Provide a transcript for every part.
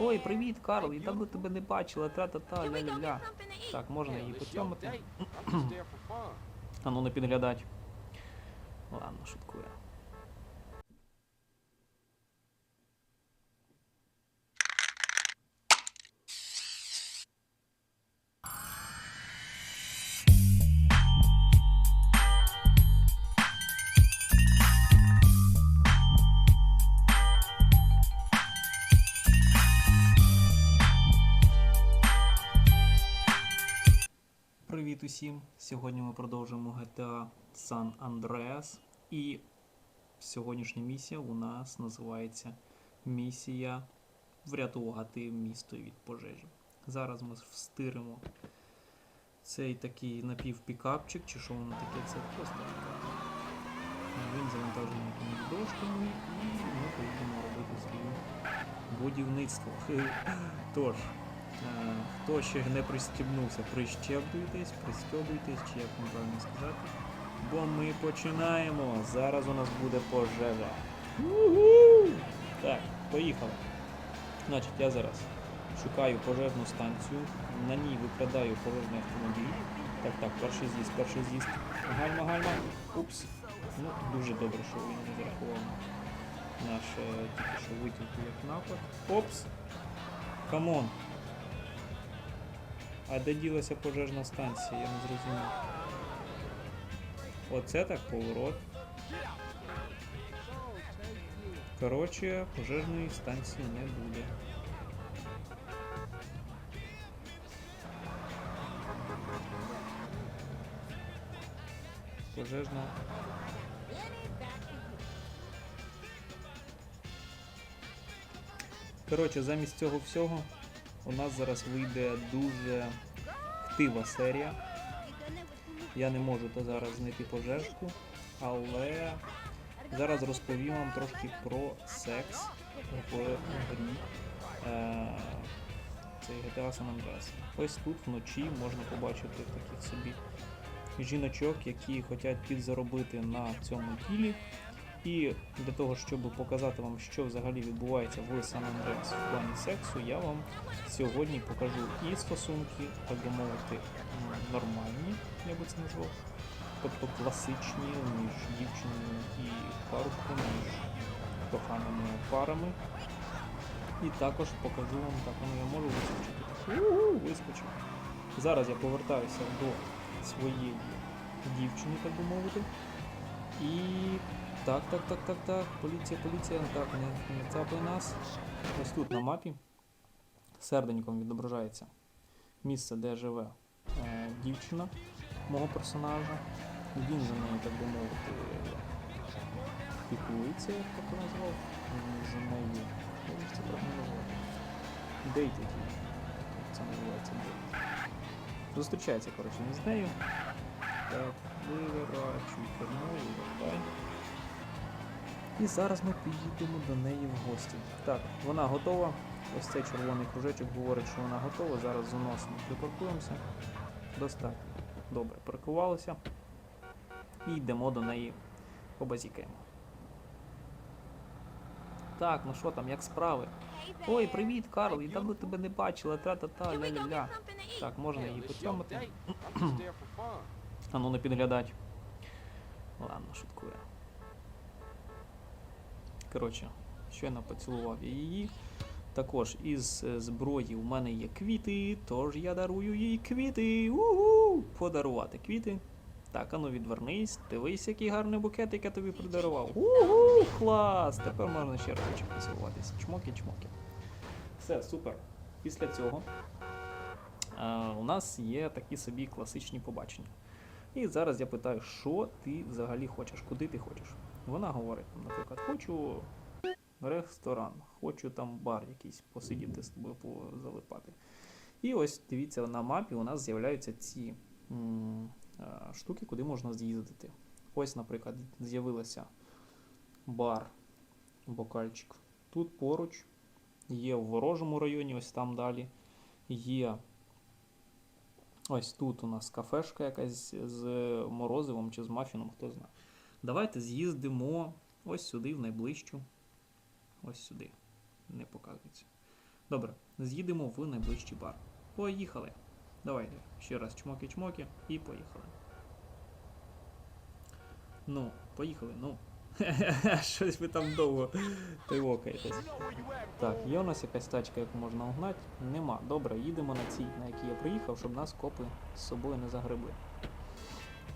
Ой, привіт, Карл, я давно тебе не бачила, тра-та-та, ля-ля-ля. Так, можна її потьомити. А ну не підглядать. Ладно, шуткую. Усім! Сьогодні ми продовжуємо GTA San Andreas. І сьогоднішня місія у нас називається Місія врятувати місто від пожежі. Зараз ми встиримо цей такий напівпікапчик, чи що воно таке, це просто пікап. Він завантажений якимись дошками і ми поїдемо робити своє будівництво. Тож, Хто ще не пристібнувся, прищеплюйтесь, пристьобуйтесь, чи як вам правильно сказати. Бо ми починаємо. Зараз у нас буде пожежа. Уху! Так, поїхали. Значить, я зараз шукаю пожежну станцію, на ній викрадаю пожежний автомобіль. Так, так, перший з'їзд, перший з'їзд. Гальма, гальма. Упс. Ну, дуже добре, що він не зарахував наш е, тільки що витівку як напад. Опс. Камон. А де ділася пожежна станція, я не зрозумів. Оце так поворот. Коротше, пожежної станції не буде. Пожежна. Коротше, замість цього всього у нас зараз вийде дуже хтива серія. Я не можу то зараз знайти пожежку, але зараз розповім вам трошки про секс в грі. Е, Це GTA San Andreas. Ось тут вночі можна побачити таких собі жіночок, які хочуть підзаробити на цьому ділі. І для того, щоб показати вам, що взагалі відбувається в San Andreas в плані сексу, я вам сьогодні покажу і стосунки, так би мовити, нормальні, я би це назвав. Тобто класичні між дівчиною і парубком, між коханими парами. І також покажу вам, так воно я можу вискочити. Вискочив. Зараз я повертаюся до своєї дівчини, так би мовити. І так, так, так, так, так. Поліція, поліція. Так, не, не цапай нас. Ось тут на мапі серденьком відображається місце, де живе е, дівчина мого персонажа. Він за нею, так би мовити, піклується, як так назвав. За нею. Як це правильно назвати? Дейтить. Це називається дейт. Зустрічається, коротше, він з нею. Так, виворачуй кермо, вивертай. І зараз ми підійдемо до неї в гості. Так, вона готова. Ось цей червоний кружечок говорить, що вона готова. Зараз заносимо, припаркуємося. Достатньо. Добре, паркувалися. І йдемо до неї побазікаємо. Так, ну що там, як справи? Ой, привіт, Карл, я давно тебе не бачила, тра-та-та, ля-ля-ля. Так, можна її потьомити. А ну не підглядать. Ладно, шуткую. Коротше, щойно поцілував я її. Також із е, зброї у мене є квіти, тож я дарую їй квіти. Угу! Подарувати квіти. Так, ану відвернись, дивись, який гарний букетик я тобі придарував. Угу! Клас! Тепер можна ще разочок поцілуватись. Чмоки-чмоки. Все, супер. Після цього е, у нас є такі собі класичні побачення. І зараз я питаю, що ти взагалі хочеш, куди ти хочеш. Вона говорить, наприклад, хочу ресторан, хочу там бар якийсь посидіти з тобою позалипати. І ось дивіться, на мапі у нас з'являються ці м, е, штуки, куди можна з'їздити. Ось, наприклад, з'явилося бар, бокальчик. Тут поруч, є в ворожому районі, ось там далі. Є ось тут у нас кафешка якась з морозивом чи з мафіном, хто знає. Давайте з'їздимо ось сюди, в найближчу. Ось сюди. Не показується. Добре, з'їдемо в найближчий бар. Поїхали. Давайте ще раз чмоки-чмоки і поїхали. Ну, поїхали, ну. Щось ви там довго тривокаєтесь. Так, є у нас якась тачка, яку можна угнати? Нема. Добре, їдемо на цій, на якій я приїхав, щоб нас копи з собою не загребли.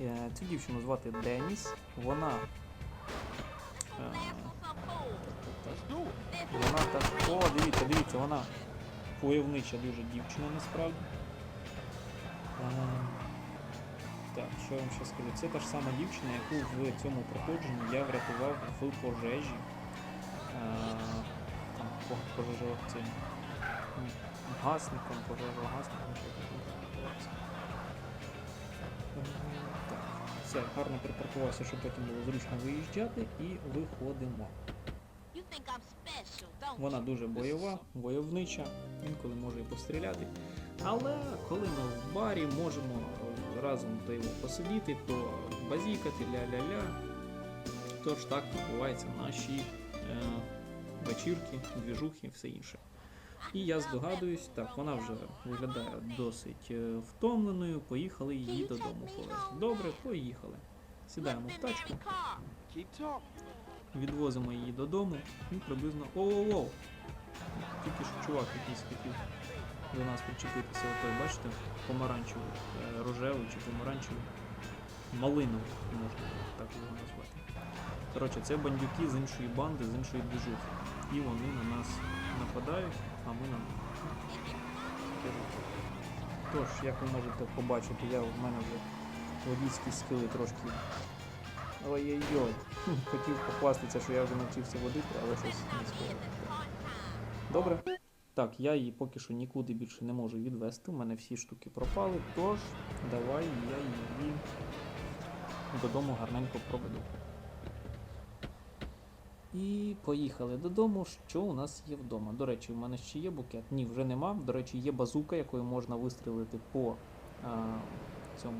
Е, Цю дівчину звати Деніс. Вона. е. Вона так. О, дивіться, дивіться, вона войовнича дуже дівчина насправді. Е, Так, що я вам ще скажу? Це та ж сама дівчина, яку в цьому проходженні я врятував в пожежі. Там по- пожежо цим м, гасником, пожежогасником, все, гарно припаркувався, щоб потім було зручно виїжджати і виходимо. Вона дуже бойова, войовнича, інколи може і постріляти. Але коли ми в барі можемо разом то його посидіти, то базікати, ля-ля-ля. Тож так відбуваються наші е, вечірки, двіжухи, все інше. І я здогадуюсь, так, вона вже виглядає досить е, втомленою. Поїхали її додому повезти. Добре, поїхали. Сідаємо в тачку. Відвозимо її додому і приблизно. Оу-оу-оу! Тільки що чувак якийсь хотів до нас причепитися. Отой, бачите, помаранчевий, е, рожевий чи помаранчевий. Малиновий, можна так його назвати. Коротше, це бандюки з іншої банди, з іншої движухи. І вони на нас нападають, а ми на них. Тож, як ви можете побачити, я в мене вже водійські скили трошки. Ой-ой-ой. Хотів похвастатися, що я вже навчився водити, але щось не схоже. Добре. Так, я її поки що нікуди більше не можу відвести. У мене всі штуки пропали, тож давай я її додому гарненько проведу. І поїхали додому. Що у нас є вдома? До речі, в мене ще є букет. Ні, вже нема. До речі, є базука, якою можна вистрілити по а, цьому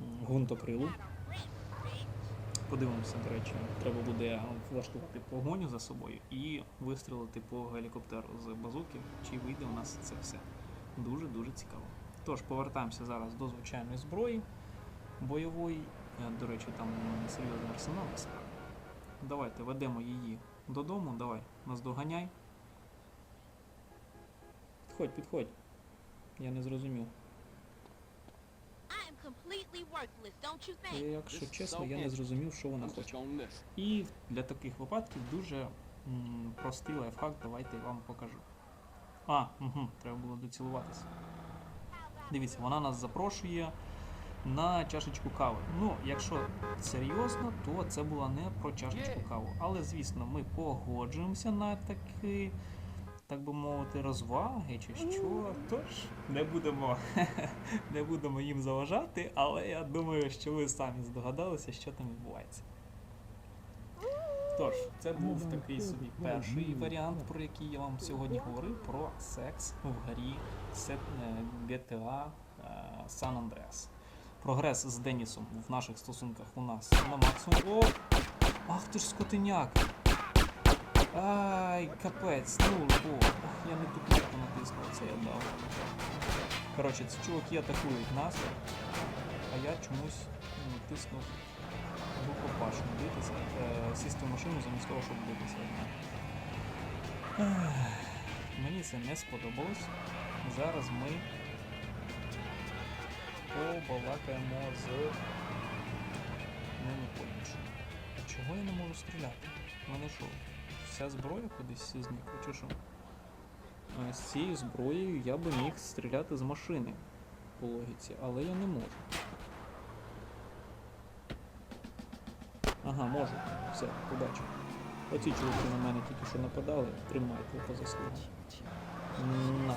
м, гвинтокрилу. Подивимося, до речі, треба буде влаштувати погоню за собою і вистрілити по гелікоптеру з базуки, чи вийде у нас це все. Дуже-дуже цікаво. Тож, повертаємося зараз до звичайної зброї бойової. Е, До речі, там серйозний арсенал. Давайте ведемо її додому. Давай, наздоганяй. Підходь, підходь. Я не зрозумів. I am completely worthless, don't you think? Якщо чесно, я не зрозумів, що вона хоче. І для таких випадків дуже м, простий лайфхак, давайте я вам покажу. А, угу, треба було доцілуватися. Дивіться, вона нас запрошує на чашечку кави. Ну, якщо серйозно, то це була не про чашечку кави. Але, звісно, ми погоджуємося на такі, так би мовити, розваги чи що. Тож не будемо, не будемо їм заважати, але я думаю, що ви самі здогадалися, що там відбувається. Тож, це був такий собі перший варіант, про який я вам сьогодні говорив, про секс в грі GTA San Andreas. Прогрес з Денісом в наших стосунках у нас на максимум. О! Ах ти ж скотиняк! Ай, капець, ну о, я не ту кнопку натиснув, це я дав. Коротше, ці чуваки атакують нас, а я чомусь натиснув рукопашну битися, е, сісти в машину замість того, щоб битися. Мені це не сподобалось. Зараз ми побалакаємо з. А чого я не можу стріляти? У мене що, вся зброя кудись зникла, чи що? А з цією зброєю я би міг стріляти з машини по логіці, але я не можу. Ага, можу. Все, побачив. Оці чуваки на мене тільки що нападали, тримайте по заслугі. На.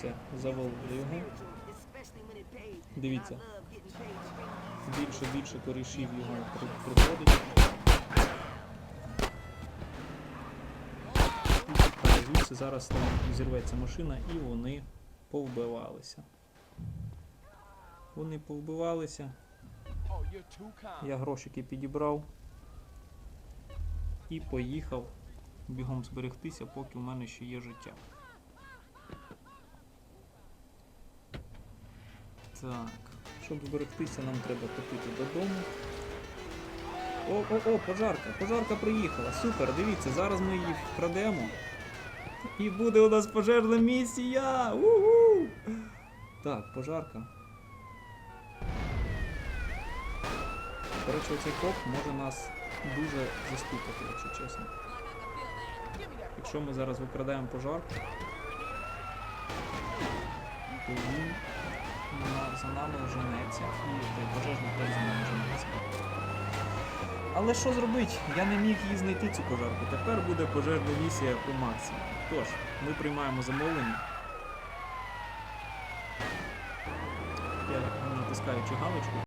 Все, завалили його. Дивіться. Більше більше корішів його при- приходить. Звідси зараз там зірветься машина і вони повбивалися. Вони повбивалися. Я грошики підібрав і поїхав бігом зберегтися, поки в мене ще є життя. Так, щоб зберегтися, нам треба топити додому. О, о, о, пожарка! Пожарка приїхала. Супер, дивіться, зараз ми її вкрадемо. І буде у нас пожежна місія! Уху! Так, пожарка. Коротше, оцей коп може нас дуже застукати, якщо чесно. Якщо ми зараз викрадаємо пожарку, то він за нами женеться і той пожежник теж за нами женеться. Але що зробити? Я не міг її знайти цю пожарку. Тепер буде пожежна місія по максимуму. Тож, ми приймаємо замовлення. Я натискаючи галочку.